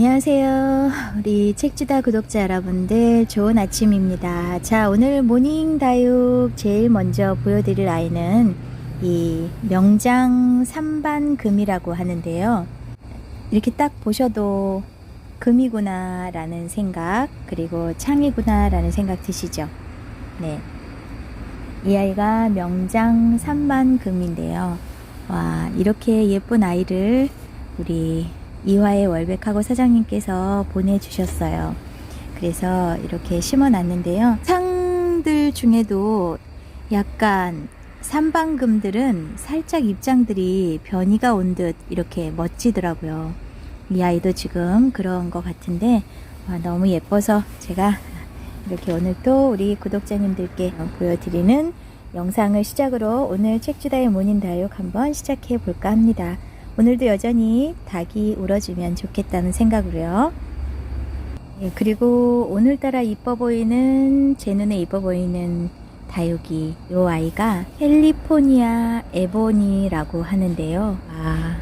안녕하세요. 우리 책주다 구독자 여러분들 좋은 아침입니다. 자, 오늘 모닝 다육 제일 먼저 보여드릴 아이는 이 명장 삼반금이라고 하는데요. 이렇게 딱 보셔도 금이구나 라는 생각, 그리고 창이구나 라는 생각 드시죠? 네. 이 아이가 명장 삼반금인데요. 와, 이렇게 예쁜 아이를 우리 이화의 월백하고 사장님께서 보내주셨어요. 그래서 이렇게 심어 놨는데요. 상들 중에도 약간 삼방금들은 살짝 입장들이 변이가 온 듯 이렇게 멋지더라고요. 이 아이도 지금 그런 것 같은데 와, 너무 예뻐서 제가 이렇게 오늘 또 우리 구독자님들께 보여드리는 영상을 시작으로 오늘 책주다의 모닝 다육 한번 시작해 볼까 합니다. 오늘도 여전히 닭이 울어주면 좋겠다는 생각으로요. 예, 그리고 오늘따라 이뻐 보이는 제 눈에 이뻐 보이는 다육이 요 아이가 캘리포니아 에보니라고 하는데요. 아,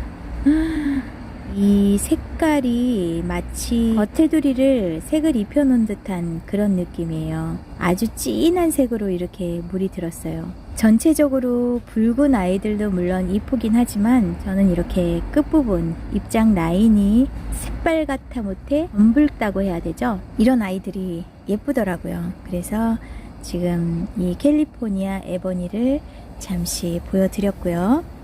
이 색깔이 마치 겉테두리를 색을 입혀놓은 듯한 그런 느낌이에요. 아주 진한 색으로 이렇게 물이 들었어요. 전체적으로 붉은 아이들도 물론 이쁘긴 하지만 저는 이렇게 끝부분 입장 라인이 새빨갛다 못해 검붉다고 해야 되죠. 이런 아이들이 예쁘더라고요. 그래서 지금 이 캘리포니아 에버니를 잠시 보여드렸고요.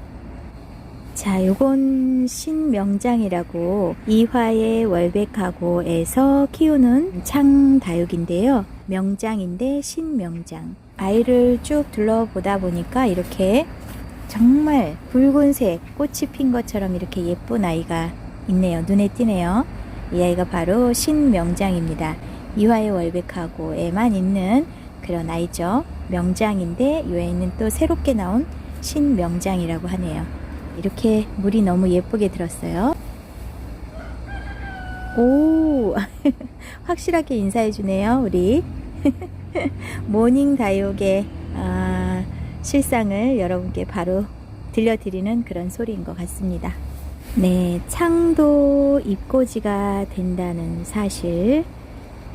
자, 요건 신명장이라고 이화의 월백하고에서 키우는 창다육인데요. 명장인데 신명장. 아이를 쭉 둘러보다 보니까 이렇게 정말 붉은색 꽃이 핀 것처럼 이렇게 예쁜 아이가 있네요. 눈에 띄네요. 이 아이가 바로 신명장입니다. 이화의 월백하고에만 있는 그런 아이죠. 명장인데 이 아이는 또 새롭게 나온 신명장이라고 하네요. 이렇게 물이 너무 예쁘게 들었어요. 오, 확실하게 인사해 주네요, 우리. 모닝 다육의 아, 실상을 여러분께 바로 들려드리는 그런 소리인 것 같습니다. 네, 창도 입고지가 된다는 사실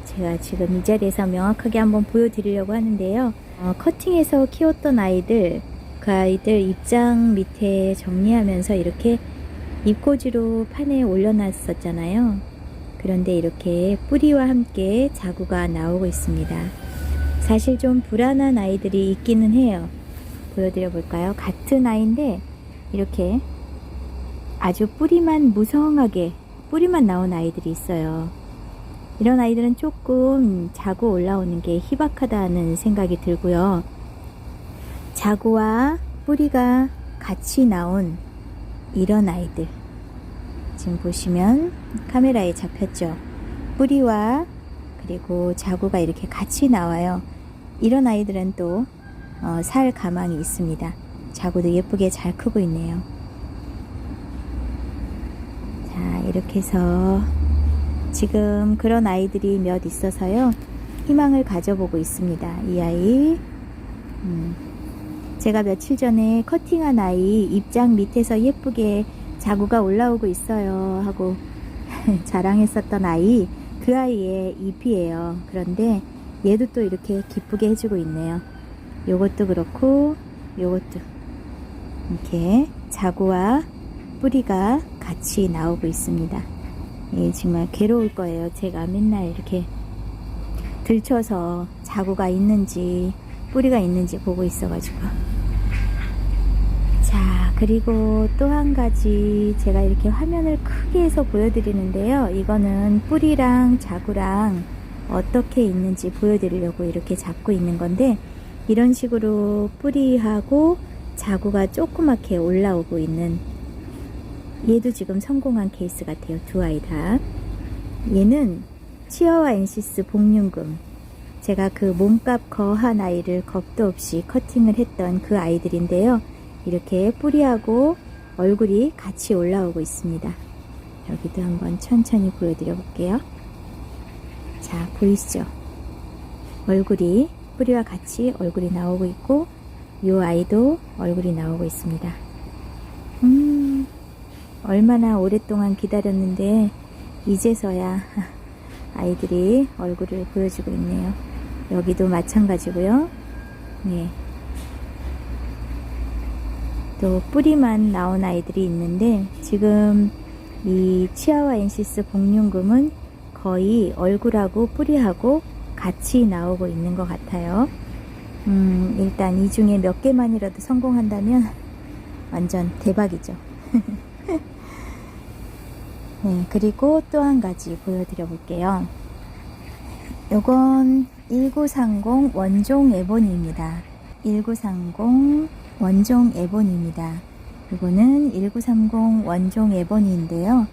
제가 지금 이 자리에서 명확하게 한번 보여드리려고 하는데요. 어, 커팅해서 키웠던 아이들 그 아이들 입장 밑에 정리하면서 이렇게 입고지로 판에 올려놨었잖아요. 그런데 이렇게 뿌리와 함께 자구가 나오고 있습니다. 사실 좀 불안한 아이들이 있기는 해요. 보여드려 볼까요? 같은 아이인데 이렇게 아주 뿌리만 무성하게 뿌리만 나온 아이들이 있어요. 이런 아이들은 조금 자고 올라오는 게 희박하다는 생각이 들고요. 자구와 뿌리가 같이 나온 이런 아이들. 지금 보시면 카메라에 잡혔죠. 뿌리와 그리고 자구가 이렇게 같이 나와요. 이런 아이들은 또, 어, 살 가망이 있습니다. 자구도 예쁘게 잘 크고 있네요. 자, 이렇게 해서 지금 그런 아이들이 몇 있어서요. 희망을 가져보고 있습니다. 이 아이. 음. 제가 며칠 전에 커팅한 아이 입장 밑에서 예쁘게 자구가 올라오고 있어요 하고 자랑했었던 아이 그 아이의 잎이에요. 그런데 얘도 또 이렇게 기쁘게 해주고 있네요. 요것도 그렇고 요것도 이렇게 자구와 뿌리가 같이 나오고 있습니다. 예, 정말 괴로울 거예요. 제가 맨날 이렇게 들쳐서 자구가 있는지 뿌리가 있는지 보고 있어가지고. 자 그리고 또 한 가지 제가 이렇게 화면을 크게 해서 보여드리는데요. 이거는 뿌리랑 자구랑 어떻게 있는지 보여드리려고 이렇게 잡고 있는 건데 이런 식으로 뿌리하고 자구가 조그맣게 올라오고 있는 얘도 지금 성공한 케이스 같아요. 두 아이 다. 얘는 치어와 엔시스 복륜금. 제가 그 몸값 거한 아이를 겁도 없이 커팅을 했던 그 아이들인데요. 이렇게 뿌리하고 얼굴이 같이 올라오고 있습니다. 여기도 한번 천천히 보여드려 볼게요. 자, 보이시죠? 얼굴이 뿌리와 같이 얼굴이 나오고 있고 이 아이도 얼굴이 나오고 있습니다. 음, 얼마나 오랫동안 기다렸는데 이제서야 아이들이 얼굴을 보여주고 있네요. 여기도 마찬가지고요. 네. 또 뿌리만 나온 아이들이 있는데 지금 이 치아와 엔시스 공룡금은 거의 얼굴하고 뿌리하고 같이 나오고 있는 것 같아요. 음, 일단 이 중에 몇 개만이라도 성공한다면 완전 대박이죠. 네, 그리고 또 한 가지 보여드려 볼게요. 요건 1930 원종 에보니입니다. 1930 원종 에보니입니다. 이거는 1930 원종 에보니인데요.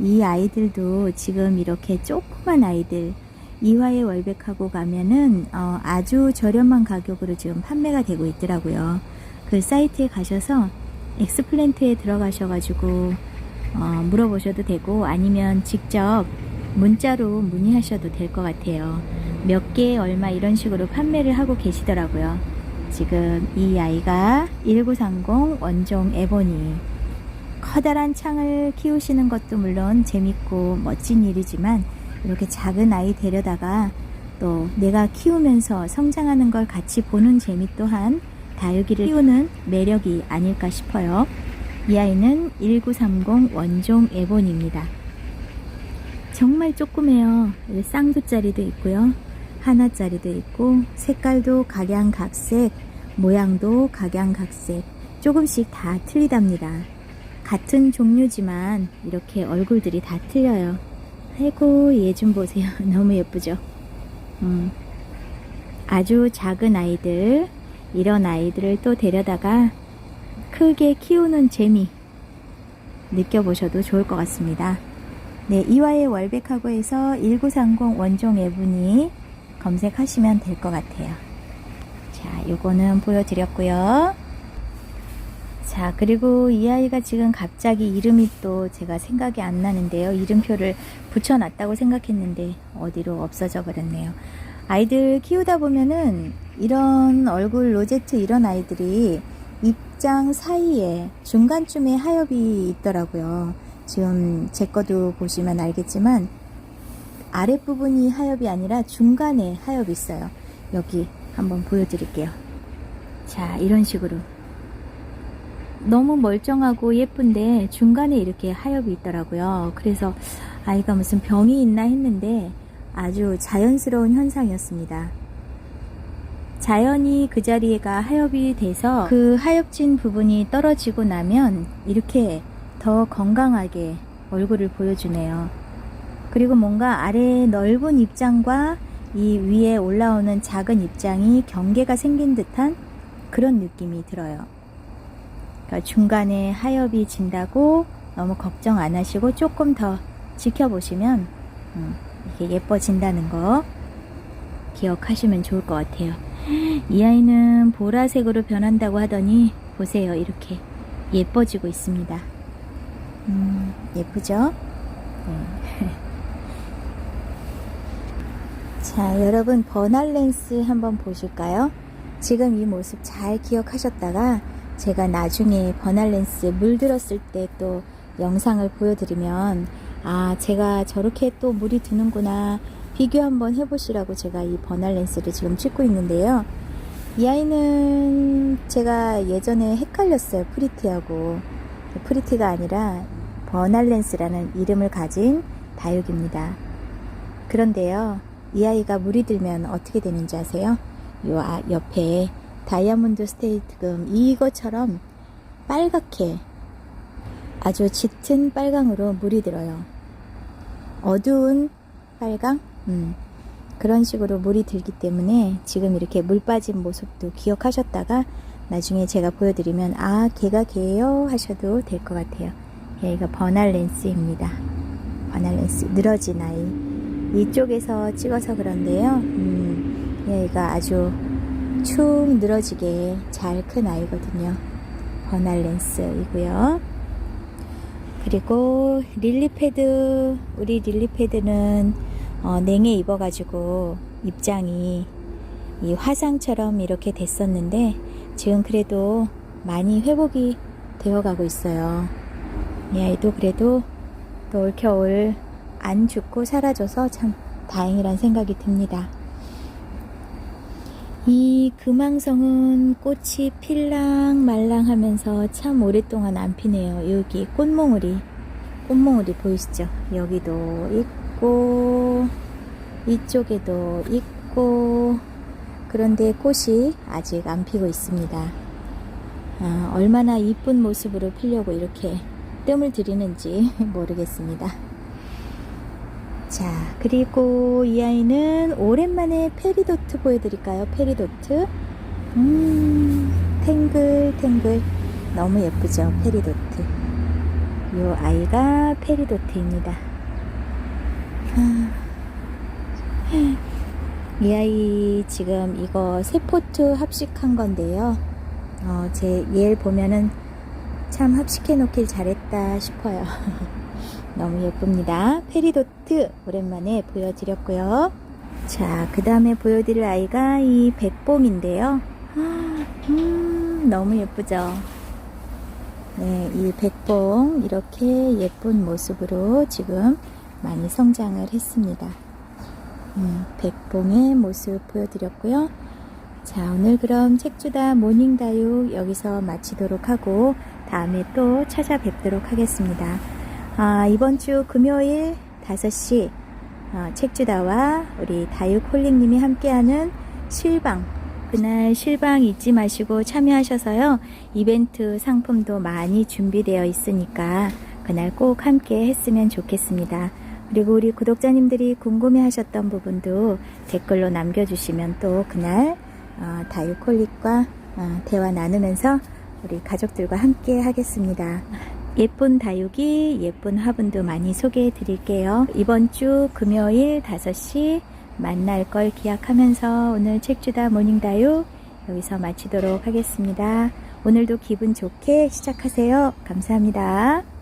이 아이들도 지금 이렇게 조그만 아이들 이화에 월백하고 가면은 어, 아주 저렴한 가격으로 지금 판매가 되고 있더라고요. 그 사이트에 가셔서 엑스플랜트에 들어가셔가지고 어, 물어보셔도 되고 아니면 직접 문자로 문의하셔도 될 것 같아요. 몇 개 얼마 이런 식으로 판매를 하고 계시더라고요. 지금 이 아이가 1930 원종 에보니 커다란 창을 키우시는 것도 물론 재밌고 멋진 일이지만 이렇게 작은 아이 데려다가 또 내가 키우면서 성장하는 걸 같이 보는 재미 또한 다육이를 키우는 매력이 아닐까 싶어요. 이 아이는 1930 원종 에본입니다. 정말 조그매요. 쌍두짜리도 있고요. 하나짜리도 있고 색깔도 각양각색, 모양도 각양각색, 조금씩 다 틀리답니다. 같은 종류지만 이렇게 얼굴들이 다 틀려요. 아이고 얘 좀 보세요. 너무 예쁘죠? 음, 아주 작은 아이들 이런 아이들을 또 데려다가 크게 키우는 재미 느껴보셔도 좋을 것 같습니다. 네, 이화의 월백하고 해서 1930 원종 애분이 검색하시면 될 것 같아요. 자, 요거는 보여드렸고요. 자, 그리고 이 아이가 지금 갑자기 이름이 또 제가 생각이 안 나는데요. 이름표를 붙여놨다고 생각했는데 어디로 없어져 버렸네요. 아이들 키우다 보면은 이런 얼굴 로제트 이런 아이들이 입장 사이에 중간쯤에 하엽이 있더라고요. 지금 제 거도 보시면 알겠지만 아랫부분이 하엽이 아니라 중간에 하엽이 있어요. 여기 한번 보여드릴게요. 자, 이런 식으로. 너무 멀쩡하고 예쁜데 중간에 이렇게 하엽이 있더라고요. 그래서 아이가 무슨 병이 있나 했는데 아주 자연스러운 현상이었습니다. 자연히 그 자리가 하엽이 돼서 그 하엽진 부분이 떨어지고 나면 이렇게 더 건강하게 얼굴을 보여주네요. 그리고 뭔가 아래 넓은 입장과 이 위에 올라오는 작은 입장이 경계가 생긴 듯한 그런 느낌이 들어요. 그러니까 중간에 하엽이 진다고 너무 걱정 안 하시고 조금 더 지켜보시면 음, 이게 예뻐진다는 거 기억하시면 좋을 것 같아요. 이 아이는 보라색으로 변한다고 하더니 보세요 이렇게 예뻐지고 있습니다. 음, 예쁘죠? 네. 자, 여러분 버날 렌스 한번 보실까요? 지금 이 모습 잘 기억하셨다가 제가 나중에 버날 렌스에 물들었을 때 또 영상을 보여드리면 아, 제가 저렇게 또 물이 드는구나 비교 한번 해보시라고 제가 이 버날 렌스를 지금 찍고 있는데요. 이 아이는 제가 예전에 헷갈렸어요. 프리티하고. 프리티가 아니라 버날 렌스라는 이름을 가진 다육입니다. 그런데요. 이 아이가 물이 들면 어떻게 되는지 아세요? 요 아- 옆에 다이아몬드 스테이트금 이것처럼 빨갛게 아주 짙은 빨강으로 물이 들어요. 어두운 빨강? 음, 그런 식으로 물이 들기 때문에 지금 이렇게 물 빠진 모습도 기억하셨다가 나중에 제가 보여드리면 아 걔가 걔예요 하셔도 될 것 같아요. 얘가 버날 렌스입니다. 버날 렌스 늘어진 아이 이쪽에서 찍어서 그런데요. 음, 얘가 아주 축 늘어지게 잘 큰 아이거든요. 버날 렌스이고요. 그리고 릴리패드 우리 릴리패드는 어, 냉에 입어가지고 입장이 이 화상처럼 이렇게 됐었는데 지금 그래도 많이 회복이 되어가고 있어요. 이 아이도 그래도 또 올겨울 안 죽고 사라져서 참 다행이란 생각이 듭니다. 이 금왕성은 꽃이 필랑 말랑 하면서 참 오랫동안 안 피네요. 여기 꽃몽우리, 꽃몽우리 보이시죠? 여기도 있고, 이쪽에도 있고, 그런데 꽃이 아직 안 피고 있습니다. 아, 얼마나 이쁜 모습으로 피려고 이렇게 뜸을 들이는지 모르겠습니다. 자, 그리고 이 아이는 오랜만에 페리도트 보여드릴까요? 페리도트. 음, 탱글탱글. 너무 예쁘죠? 페리도트. 이 아이가 페리도트입니다. 아, 이 아이 지금 이거 세포트 합식한 건데요. 어, 제 얘를 보면은 참 합식해 놓길 잘했다 싶어요. 너무 예쁩니다. 페리도트 오랜만에 보여드렸고요. 자, 그 다음에 보여드릴 아이가 이 백봉인데요. 음, 너무 예쁘죠? 네, 이 백봉 이렇게 예쁜 모습으로 지금 많이 성장을 했습니다. 음, 백봉의 모습 보여드렸고요. 자, 오늘 그럼 책주다 모닝다육 여기서 마치도록 하고 다음에 또 찾아뵙도록 하겠습니다. 아, 이번 주 금요일 5시 어, 책주다와 우리 다육홀릭님이 함께하는 실방 그날 실방 잊지 마시고 참여하셔서요 이벤트 상품도 많이 준비되어 있으니까 그날 꼭 함께 했으면 좋겠습니다. 그리고 우리 구독자님들이 궁금해 하셨던 부분도 댓글로 남겨주시면 또 그날 어, 다육홀릭과 어, 대화 나누면서 우리 가족들과 함께 하겠습니다. 예쁜 다육이 예쁜 화분도 많이 소개해 드릴게요. 이번 주 금요일 5시 만날 걸 기약하면서 오늘 책주다 모닝 다육 여기서 마치도록 하겠습니다. 오늘도 기분 좋게 시작하세요. 감사합니다.